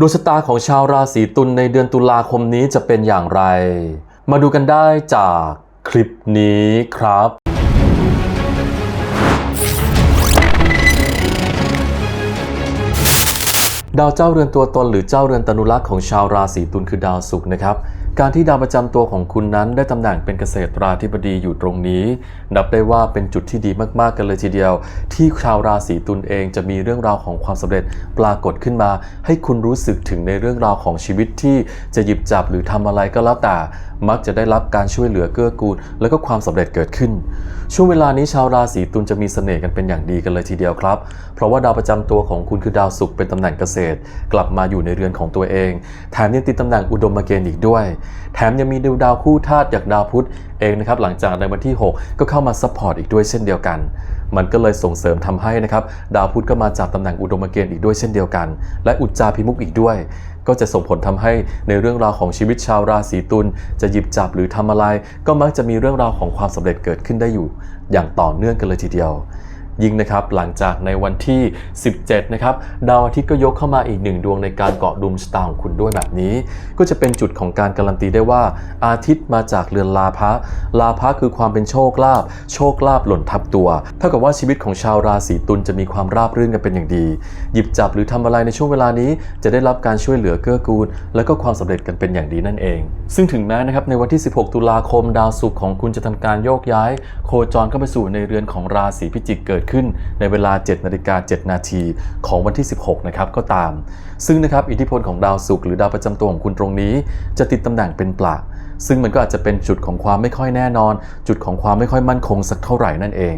ดวงชะตาของชาวราศีตุลในเดือนตุลาคมนี้จะเป็นอย่างไร มาดูกันได้จากคลิปนี้ครับ ดาวเจ้าเรือนตัวตนหรือเจ้าเรือนตนุรักษ์ของชาวราศีตุลคือดาวศุกร์นะครับ การที่ดาวประจำตัวของคุณนั้นได้ตำแหน่งเป็นเกษตราธิบดีอยู่ตรงนี้ นับได้ว่าเป็นจุดที่ดีมากๆกันเลยทีเดียว ที่ชาวราศีตุลเองจะมีเรื่องราวของความสำเร็จปรากฏขึ้นมา ให้คุณรู้สึกถึงในเรื่องราวของชีวิตที่จะหยิบจับหรือทำอะไรก็แล้วแต่มักจะได้รับการช่วยเหลือเกื้อกูล แล้วก็ความสำเร็จเกิดขึ้น ช่วงเวลานี้ชาวราศีตุลจะมีเสน่ห์กันเป็นอย่างดีกันเลยทีเดียวครับ เพราะว่าดาวประจำตัวของคุณคือดาวศุกร์เป็นตำแหน่งเกษตร กลับมาอยู่ในเรือนของตัวเอง แถมยังติดตำแหน่งอุดมเกณฑ์อีกด้วย แถมยังมีดวดาวคู่ธาตุจากดาวพุธเองนะครับหลังจากในวันที่ 6 ก็เข้ามาซัพพอร์ตอีกด้วยเช่นเดียวกัน มันก็เลยส่งเสริมทำให้นะครับดาวพุธก็มาจับตำแหน่งอุดมเกณฑ์อีกด้วยเช่นเดียวกัน และอุจจาพิมุกอีกด้วย ก็จะส่งผลทำให้ในเรื่องราวของชีวิตชาวราศีตุลจะหยิบจับหรือทำอะไร ก็มักจะมีเรื่องราวของความสำเร็จเกิดขึ้นได้อยู่ อย่างต่อเนื่องกันเลยทีเดียว ยิ่งนะครับหลังจากในวันที่ 17 นะครับดาวอาทิตย์ก็ยกเข้ามาอีกหนึ่งดวงในการเกาะดุมชะตาของคุณด้วยแบบนี้ ก็จะเป็นจุดของการการันตีได้ว่า อาทิตย์มาจากเรือนลาภะลาภะคือความเป็นโชคลาภโชคลาภหล่นทับตัวเท่ากับว่าชีวิตของชาวราศีตุลจะมีความราบรื่นกันเป็นอย่างดี หยิบจับหรือทำอะไรในช่วงเวลานี้ จะได้รับการช่วยเหลือเกื้อกูล และก็ความสำเร็จกันเป็นอย่างดีนั่นเอง ซึ่งถึงแม้นะครับในวันที่ 16 ตุลาคม ดาวศุกร์ของคุณจะทำการโยกย้าย โคจรเข้าไปสู่ในเรือนของราศีพิจิกเกิดขึ้นในเวลา 7นาฬิกา7นาทีของวันที่ 16 นะครับก็ตาม ซึ่งนะครับอิทธิพลของดาวศุกร์หรือดาวประจำตัวของคุณตรงนี้ จะติดตำแหน่งเป็นปลาซึ่งมันก็อาจจะเป็นจุดของความไม่ค่อยแน่นอน จุดของความไม่ค่อยมั่นคงสักเท่าไหร่นั่นเอง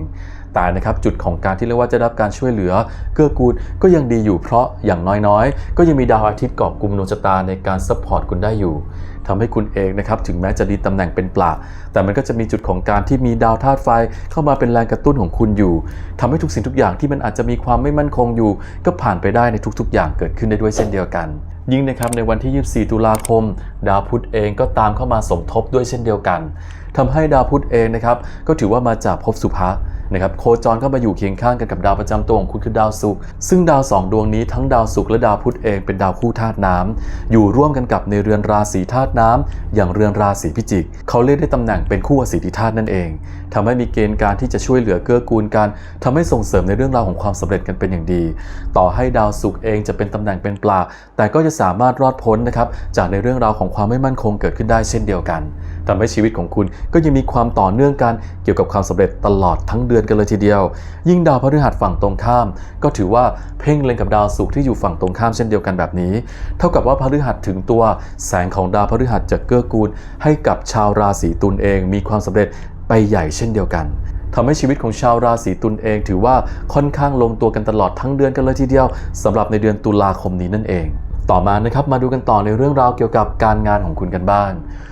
ต่นะครับจุดของการที่เรียกว่าจะรับการช่วยเหลือเกื้อกูลก็ยังดีอยู่เพราะอย่างน้อยๆ ก็ยังมีดาวอาทิตย์เกาะกลุ่มดวงชะตาในการซัพพอร์ตคุณได้อยู่ทำให้คุณเองนะครับถึงแม้จะดีตำแหน่งเป็นปลาแต่มันก็จะมีจุดของการที่มีดาวธาตุไฟ เข้ามาเป็นแรงกระตุ้นของคุณอยู่ทำให้ทุกสิ่งทุกอย่างที่มันอาจจะมีความไม่มั่นคงอยู่ ก็ผ่านไปได้ในทุกๆ อย่างเกิดขึ้นได้ด้วยเช่นเดียวกัน ยิ่งนะครับในวันที่ 24 ตุลาคม ดาวพุธเองก็ตามเข้ามาสมทบด้วยเช่นเดียวกันทำให้ดาวพุธเองนะครับก็ถือว่ามาจากภพสุภะ นะครับโคจรเข้ามาอยู่เคียงข้างกันกับดาวประจำตัวของคุณคือดาวศุกร์ซึ่งดาวสองดวงนี้ทั้งดาวศุกร์และดาวพุธเองเป็นดาวคู่ธาตุน้ำอยู่ร่วมกันกับในเรือนราศีธาตุน้ำอย่างเรือนราศีพิจิก เขาเรียกได้ตำแหน่งเป็นคู่อสิทธิธาตุนั่นเองทำให้มีเกณฑ์การที่จะช่วยเหลือเกื้อกูลกันทำให้ส่งเสริมในเรื่องราวของความสำเร็จกันเป็นอย่างดี ต่อให้ดาวศุกร์เองจะเป็นตำแหน่งเป็นปลา แต่ก็จะสามารถรอดพ้นนะครับจากในเรื่องราวของความไม่มั่นคงเกิดขึ้นได้เช่นเดียวกันทำให้ชีวิตของคุณก็ยังมีความต่อเนื่องกันเกี่ยวกับความสำเร็จตลอดทั้งเดือนกันเลยทีเดียว ยิ่งดาวพฤหัสฝั่งตรงข้าม ก็ถือว่าเพ่งเล็งกับดาวศุกร์ที่อยู่ฝั่งตรงข้ามเช่นเดียวกันแบบนี้ เท่ากับว่าพฤหัสถึงตัวแสงของดาวพฤหัสจะเกื้อกูล ให้กับชาวราศีตุลเอง มีความสำเร็จไปใหญ่เช่นเดียวกันทำให้ชีวิตของชาวราศีตุลเองถือว่าค่อนข้างลงตัวกันตลอดทั้งเดือนกันเลยทีเดียวสำหรับในเดือนตุลาคมนี้นั่นเอง ต่อมานะครับมาดูกันต่อในเรื่องราวเกี่ยวกับการงานของคุณกันบ้าง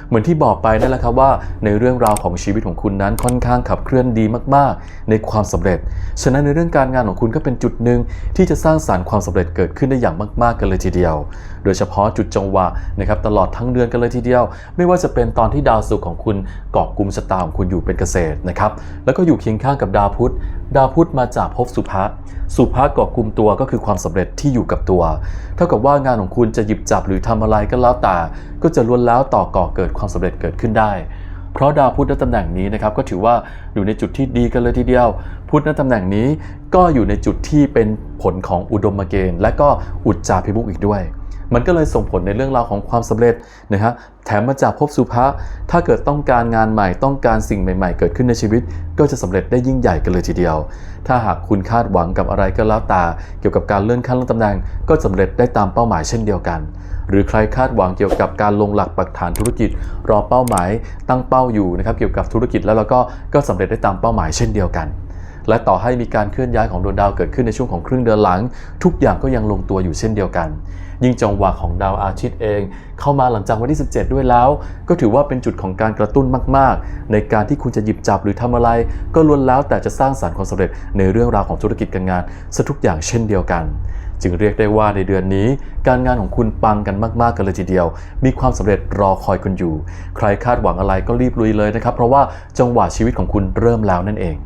เหมือนที่บอกไปนั่นแหละครับว่า ในเรื่องราวของชีวิตของคุณนั้นค่อนข้างขับเคลื่อนดีมาก ๆ ในความสำเร็จ ฉะนั้นในเรื่องการงานของคุณก็เป็นจุดหนึ่งที่จะสร้างสารรค์ความสำเร็จเกิดขึ้นได้อย่างมาก ๆ กันเลยทีเดียว โดยเฉพาะจุดจังหวะนะครับตลอดทั้งเดือนกันเลยทีเดียว ไม่ว่าจะเป็นตอนที่ดาวศุกร์ของคุณเกาะกลุ่มชะตาของคุณอยู่เป็นเกษตรนะครับแล้วก็อยู่เคียงข้างกับดาวพุธ ดาวพุธมาจากภพสุภะสุภะเกาะกลุ่มตัวก็คือความสำเร็จที่อยู่กับตัว เท่ากับว่างานของคุณจะหยิบจับหรือทำอะไรก็แล้วแต่ก็จะล้วนแล้วต่อก่อเกิดความสำเร็จเกิดขึ้นได้เพราะดาวพุธในตำแหน่งนี้นะครับก็ถือว่าอยู่ในจุดที่ดีกันเลยทีเดียว พุธในตำแหน่งนี้ก็อยู่ในจุดที่เป็นผลของอุดมเกณฑ์ และก็อุจจาพิมุกอีกด้วย มันก็เลยส่งผลในเรื่องราวของความสำเร็จนะฮะแถมมาจากภพสุภะถ้าเกิดต้องการงานใหม่ต้องการสิ่งใหม่ ๆ เกิดขึ้นในชีวิต ก็จะสำเร็จได้ยิ่งใหญ่กันเลยทีเดียว ถ้าหากคุณคาดหวังกับอะไรก็แล้วแต่เกี่ยวกับการเลื่อนขั้นเลื่อนตำแหน่งก็สำเร็จได้ตามเป้าหมายเช่นเดียวกัน หรือใครคาดหวังเกี่ยวกับการลงหลักปักฐานธุรกิจ รอเป้าหมายตั้งเป้าอยู่นะครับเกี่ยวกับธุรกิจแล้วเราก็ก็สำเร็จได้ตามเป้าหมายเช่นเดียวกัน และต่อให้มีการเคลื่อนย้ายของดวงดาวเกิดขึ้นในช่วงของครึ่งเดือนหลัง ทุกอย่างก็ยังลงตัวอยู่เช่นเดียวกัน ยิ่งจังหวะของดาวอาทิตย์เอง เข้ามาหลังจากวันที่ 17 ด้วยแล้ว ก็ถือว่าเป็นจุดของการกระตุ้นมาก ๆ ในการที่คุณจะหยิบจับหรือทำอะไร ก็ล้วนแล้วแต่จะสร้างสารรค์ความสำเร็จในเรื่องราวของธุรกิจการงานซะทุกอย่างเช่นเดียวกันจึงเรียกได้ว่าในเดือนนี้ การงานของคุณปังกันมากๆกันเลยทีเดียว มีความสำเร็จรอคอยคุณอยู่ ใครคาดหวังอะไรก็รีบลุยเลยนะครับ เพราะว่าจังหวะชีวิตของคุณเริ่มแล้วนั่นเอง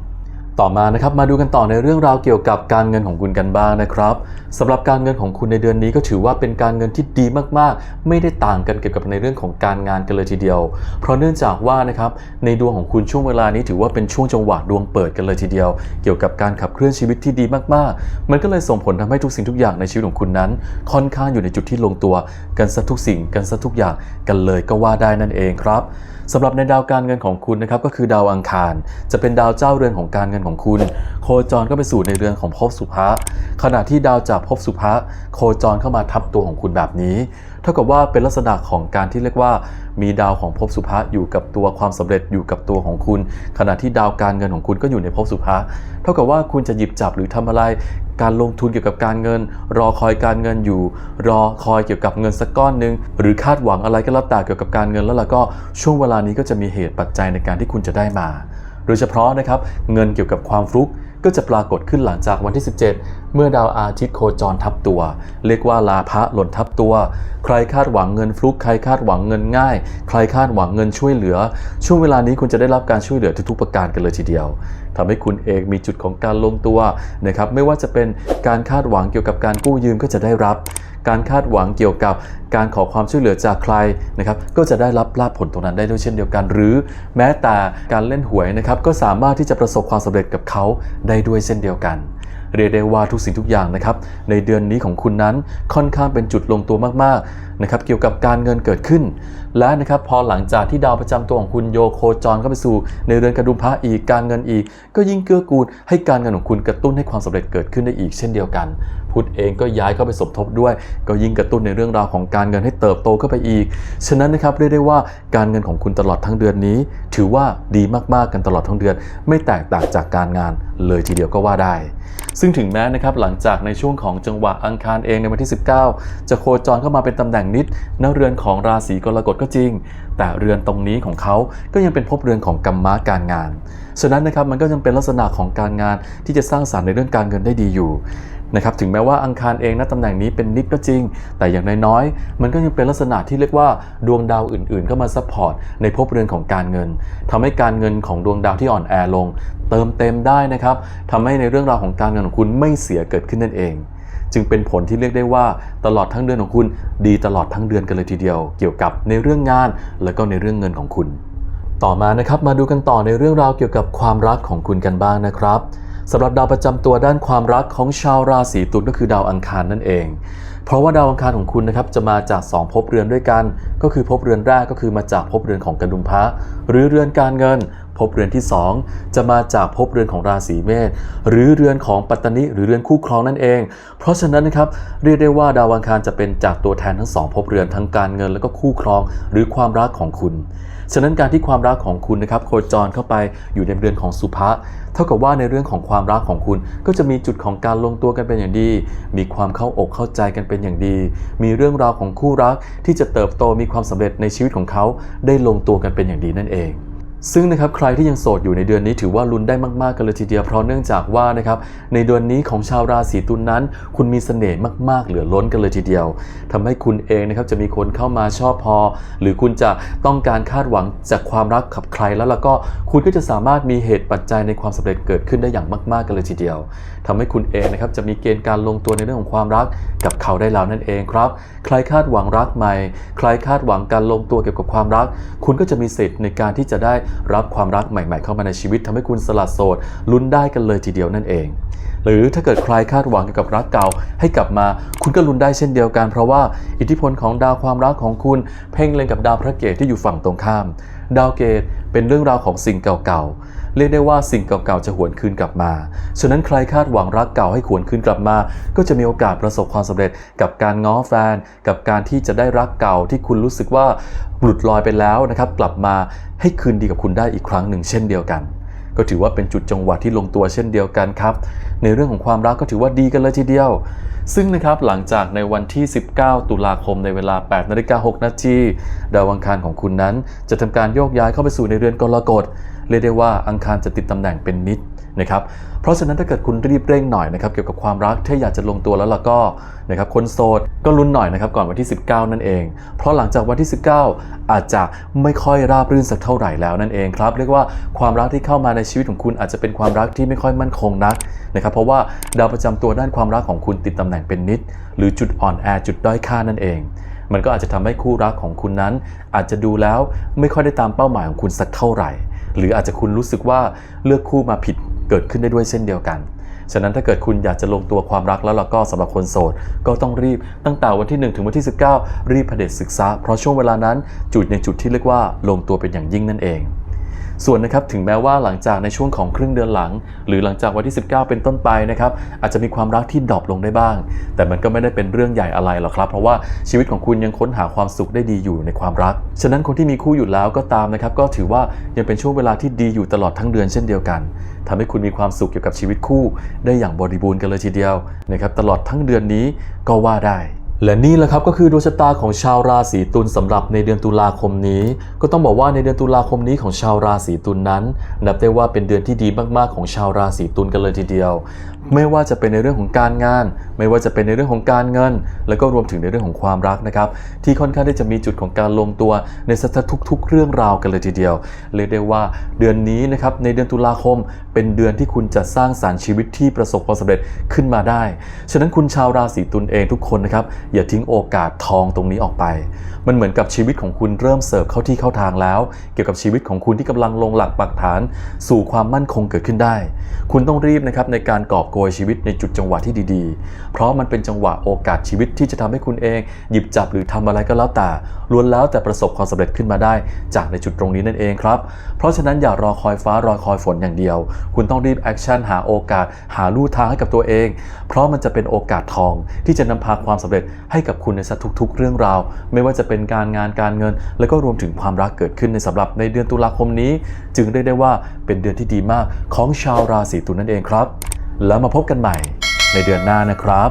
ต่อมานะครับมาดูกันต่อในเรื่องราวเกี่ยวกับการเงินของคุณกันบ้างนะครับสำหรับการเงินของคุณในเดือนนี้ก็ถือว่าเป็นการเงินที่ดีมากๆ ไม่ได้ต่างกันเกี่ยวกับในเรื่องของการงานกันเลยทีเดียว เพราะเนื่องจากว่านะครับในดวงของคุณช่วงเวลานี้ถือว่าเป็นช่วงจังหวะดวงเปิดกันเลยทีเดียว เกี่ยวกับการขับเคลื่อนชีวิตที่ดีมากๆ มันก็เลยส่งผลทำให้ทุกสิ่งทุกอย่างในชีวิตของคุณนั้น ค่อนข้างอยู่ในจุดที่ลงตัว กันซะทุกสิ่งกันซะทุกอย่างกันเลยก็ว่าได้นั่นเองครับ สำหรับในดาวการเงินของคุณนะครับก็คือดาวอังคาร จะเป็นดาวเจ้าเรือนของการเงินของคุณ โคจรก็ไปสู่ในเรือนของภพสุภะขณะที่ดาวจากภพสุภะโคจรเข้ามาทับตัวของคุณแบบนี้ เท่ากับว่าเป็นลักษณะของการที่เรียกว่า มีดาวของภพสุภะอยู่กับตัวความสำเร็จอยู่กับตัวของคุณ ขณะที่ดาวการเงินของคุณก็อยู่ในภพสุภะเท่ากับว่าคุณจะหยิบจับหรือทำอะไร การลงทุนเกี่ยวกับการเงิน รอคอยการเงินอยู่ รอคอยเกี่ยวกับเงินสักก้อนหนึ่งหรือคาดหวังอะไรก็แล้วแต่เกี่ยวกับการเงินแล้วล่ะก็ช่วงเวลานี้ก็จะมีเหตุปัจจัยในการที่คุณจะได้มา โดยเฉพาะนะครับเงินเกี่ยวกับความฟลุกก็จะปรากฏขึ้นหลังจากวันที่ 17 เมื่อดาวอาทิตย์โคจรทับตัว เรียกว่าลาภะหล่นทับตัว ใครคาดหวังเงินฟลุกใครคาดหวังเงินง่าย ใครคาดหวังเงินช่วยเหลือ ช่วงเวลานี้คุณจะได้รับการช่วยเหลือทุกๆประการกันเลยทีเดียวทำให้คุณเองมีจุดของการลงตัวนะครับไม่ว่าจะเป็นการคาดหวังเกี่ยวกับการกู้ยืมก็จะได้รับ การคาดหวังเกี่ยวกับการขอความช่วยเหลือจากใครนะครับก็จะได้รับลาภผลตรงนั้นได้ด้วยเช่นเดียวกัน หรือแม้แต่การเล่นหวยนะครับก็สามารถที่จะประสบความสำเร็จกับเขาได้ด้วยเช่นเดียวกันเรียกได้ว่าทุกสิ่งทุกอย่างนะครับในเดือนนี้ของคุณนั้นค่อนข้างเป็นจุดลงตัวมากๆนะครับเกี่ยวกับการเงินเกิดขึ้น และนะครับพอหลังจากที่ดาวประจำตัวของคุณโยโคจรเข้าไปสู่ ในเรือนกระดุมพระอีกการเงินอีก ก็ยิ่งเกื้อกูลให้การเงินของคุณกระตุ้นให้ความสำเร็จเกิดขึ้นได้อีกเช่นเดียวกัน พุธเองก็ย้ายเข้าไปสมทบด้วย ก็ยิ่งกระตุ้นในเรื่องราวของการเงินให้เติบโตเข้าไปอีก ฉะนั้นนะครับเรียกได้ว่าการเงินของคุณตลอดทั้งเดือนนี้ ถือว่าดีมากๆกันตลอดทั้งเดือน ไม่แตกต่างจากการงานเลยทีเดียวก็ว่าได้ ซึ่งถึงแม้นะครับหลังจากในช่วงของจังหวะอังคารเองในวันที่ 19 จะโคจรเข้ามาเป็นตำแหน่งนิดณเรือนของราศีกรกฎก็จริง แต่เรือนตรงนี้ของเขาก็ยังเป็นภพเรือนของกรรมะการงาน ฉะนั้นนะครับมันก็ยังเป็นลักษณะของการงานที่จะสร้างสรรค์ในเรื่องการเงินได้ดีอยู่ นะครับถึงแม้ว่าอังคารเองณตำแหน่งนี้เป็นนิดก็จริง แต่อย่างน้อยๆมันก็ยังเป็นลักษณะที่เรียกว่าดวงดาวอื่นๆ เข้ามาซัพพอร์ตในภพเรือนของการเงินทำให้การเงินของดวงดาวที่อ่อนแอลง เติมเต็มได้นะครับทำให้ในเรื่องราวของการเงินของคุณไม่เสียเกิดขึ้นนั่นเอง จึงเป็นผลที่เรียกได้ว่าตลอดทั้งเดือนของคุณ ดีตลอดทั้งเดือนกันเลยทีเดียว เกี่ยวกับในเรื่องงาน และก็ในเรื่องเงินของคุณ ต่อมานะครับมาดูกันต่อในเรื่องราวเกี่ยวกับความรักของคุณกันบ้างนะครับ สำหรับดาวประจำตัวด้านความรักของชาวราศีตุลก็คือดาวอังคารนั่นเอง เพราะว่าดาวอังคารของคุณนะครับจะมาจาก 2 ภพเรือนด้วยกัน ก็คือภพเรือนแรกก็คือมาจากภพเรือนของกระดุมพระหรือเรือนการเงิน ภพเรือนที่ 2 จะมาจากภพเรือนของราศีเมษหรือเรือนของปัตตนิหรือเรือนคู่ครองนั่นเอง เพราะฉะนั้นนะครับเรียกได้ว่าดาวอังคารจะเป็นจากตัวแทนทั้งสองภพเรือนทั้งการเงินและก็คู่ครองหรือความรักของคุณ ฉะนั้นการที่ความรักของคุณนะครับโคจรเข้าไปอยู่ในเรือนของสุภะเท่ากับว่าในเรื่องของความรักของคุณก็จะมีจุดของการลงตัวกันเป็นอย่างดี มีความเข้าอกเข้าใจกันเป็นอย่างดี มีเรื่องราวของคู่รักที่จะเติบโตมีความสำเร็จในชีวิตของเขาได้ลงตัวกันเป็นอย่างดีนั่นเอง ซึ่งนะครับใครที่ยังโสดอยู่ในเดือนนี้ถือว่าลุ้นได้มากๆกันเลยทีเดียวเพราะเนื่องจากว่านะครับในเดือนนี้ของชาวราศีตุลนนั้น คุณมีเสน่ห์มากๆ เหลือล้นกันเลยทีเดียวทำให้คุณเองนะครับจะมีคนเข้ามาชอบพอ หรือคุณจะต้องการคาดหวังจากความรักกับใครแล้วล่ะก็คุณก็จะสามารถมีเหตุปัจจัยในความสำเร็จเกิดขึ้นได้อย่างมากๆกันเลยทีเดียวทำให้คุณเองนะครับจะมีเกณฑ์การลงตัวในเรื่องของความรักกับเขาได้แล้วนั่นเองครับ ใครคาดหวังรักใหม่ ใครคาดหวังการลงตัวเกี่ยวกับความรัก คุณก็จะมีสิทธิ์ในการที่จะได้รับความรักใหม่ๆ เข้ามาในชีวิตทำให้คุณสลัดโสดลุ้นได้กันเลยทีเดียวนั่นเอง หรือถ้าเกิดใครคาดหวังเกี่ยวกับรักเก่าให้กลับมา คุณก็ลุ้นได้เช่นเดียวกัน เพราะว่าอิทธิพลของดาวความรักของคุณ เพ่งเล็งกับดาวพระเกตที่อยู่ฝั่งตรงข้าม ดาวเกตเป็นเรื่องราวของสิ่งเก่าๆ เรียกได้ว่าสิ่งเก่าๆจะหวนคืนกลับมา ฉะนั้นใครคาดหวังรักเก่าให้หวนคืนกลับมา ก็จะมีโอกาสประสบความสำเร็จกับการง้อแฟน กับการที่จะได้รักเก่าที่คุณรู้สึกว่าหลุดลอยไปแล้วนะครับกลับมาให้คืนดีกับคุณได้อีกครั้งหนึ่งเช่นเดียวกัน ก็ถือว่าเป็นจุดจังหวะที่ลงตัวเช่นเดียวกันครับ ในเรื่องของความรักก็ถือว่าดีกันเลยทีเดียว ซึ่งนะครับหลังจากในวันที่ 19 ตุลาคมในเวลา8นาฬิกา6นาทีดาวอังคารของคุณนั้น จะทำการโยกย้ายเข้าไปสู่ในเรือนกรกฎ เรียกได้ว่าอังคารจะติดตำแหน่งเป็นนิดนะครับเพราะฉะนั้นถ้าเกิดคุณรีบเร่งหน่อยนะครับเกี่ยวกับความรักถ้าอยากจะลงตัวแล้วล่ะก็นะครับคนโสดก็ลุ้นหน่อยนะครับก่อนวันที่ 19 นั่นเอง เพราะหลังจากวันที่ 19 อาจจะไม่ค่อยราบรื่นสักเท่าไหร่แล้วนั่นเองครับเรียกว่าความรักที่เข้ามาในชีวิตของคุณอาจจะเป็นความรักที่ไม่ค่อยมั่นคงนักนะครับเพราะว่าดาวประจำตัวด้านความรักของคุณติดตำแหน่งเป็นนิด หรือจุดอ่อนแอจุดด้อยค่านั่นเองมันก็อาจจะทำให้คู่รักของคุณนั้น อาจจะดูแล้วไม่ค่อยได้ตามเป้าหมายของคุณสักเท่าไหร่ หรืออาจจะคุณรู้สึกว่าเลือกคู่มาผิดเกิดขึ้นได้ด้วยเช่นเดียวกัน ฉะนั้นถ้าเกิดคุณอยากจะลงตัวความรักแล้วเราก็สำหรับคนโสด ก็ต้องรีบตั้งแต่วันที่ 1 ถึงวันที่ 19 รีบเผด็จศึกษา เพราะช่วงเวลานั้นจุดในจุดที่เรียกว่าลงตัวเป็นอย่างยิ่งนั่นเอง ส่วนนะครับถึงแม้ว่าหลังจากในช่วงของครึ่งเดือนหลัง หรือหลังจากวันที่ 19 เป็นต้นไปนะครับอาจจะมีความรักที่ดรอปลงได้บ้าง แต่มันก็ไม่ได้เป็นเรื่องใหญ่อะไรหรอกครับ เพราะว่าชีวิตของคุณยังค้นหาความสุขได้ดีอยู่ในความรัก ฉะนั้นคนที่มีคู่อยู่แล้วก็ตามนะครับก็ถือว่ายังเป็นช่วงเวลาที่ดีอยู่ตลอดทั้งเดือนเช่นเดียวกันทำให้คุณมีความสุขเกี่ยวกับชีวิตคู่ ได้อย่างบริบูรณ์กันเลยทีเดียวนะครับตลอดทั้งเดือนนี้ก็ว่าได้ และนี่แหละครับก็คือดวงชะตาของชาวราศีตุลสำหรับในเดือนตุลาคมนี้ ก็ต้องบอกว่าในเดือนตุลาคมนี้ของชาวราศีตุลนั้น นับได้ว่าเป็นเดือนที่ดีมากๆของชาวราศีตุลกันเลยทีเดียว ไม่ว่าจะเป็นในเรื่องของการงาน ไม่ว่าจะเป็นในเรื่องของการเงิน แล้วก็รวมถึงในเรื่องของความรักนะครับที่ค่อนข้างที่จะมีจุดของการลงตัวในสัทุกๆ เรื่องราวกันเลยทีเดียวเรียกได้ว่าเดือนนี้นะครับในเดือนตุลาคม เป็นเดือนที่คุณจะสร้างสารรค์ชีวิตที่ประสบความสำเร็จขึ้นมาได้ ฉะนั้นคุณชาวราศีตุลเองทุกคนนะครับอย่าทิ้งโอกาสทองตรงนี้ออกไป มันเหมือนกับชีวิตของคุณเริ่มเสิร์ฟเข้าที่เข้าทางแล้ว เกี่ยวกับชีวิตของคุณที่กำลังลงหลักปักฐาน สู่ความมั่นคงเกิดขึ้นได้ คุณต้องรีบนะครับในการกอบโกยชีวิตในจุดจังหวะที่ดีๆ เพราะมันเป็นจังหวะโอกาสชีวิตที่จะทำให้คุณเอง หยิบจับหรือทำอะไรก็แล้วแต่ล้วนแล้วแต่ประสบความสำเร็จขึ้นมาได้ จากในจุดตรงนี้นั่นเองครับ เพราะฉะนั้นอย่ารอคอยฟ้ารอคอยฝนอย่างเดียว คุณต้องรีบแอคชั่นหาโอกาส หาลู่ทางให้กับตัวเอง เพราะมันจะเป็นโอกาสทอง ที่จะนำพาความสำเร็จให้กับคุณในทุกๆ เรื่องราว ไม่ว่าจะเป็นการงานการเงิน แล้วก็รวมถึงความรักเกิดขึ้นในสำหรับในเดือนตุลาคมนี้ จึงเรียกได้ว่าเป็นเดือนที่ดีมากของชาวราศีตุลนั่นเองครับ แล้วมาพบกันใหม่ในเดือนหน้านะครับ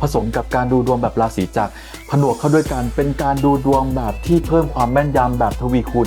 ผสมกับการดูดวงแบบราศีจักรผนวกเข้าด้วยกันเป็นการดูดวงแบบที่เพิ่มความแม่นยำแบบทวีคูณ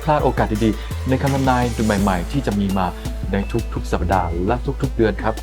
พลาดโอกาสดีๆ ในคำทำนายใหม่ๆ ที่จะมีมาในทุกๆ สัปดาห์และทุกๆ เดือนครับ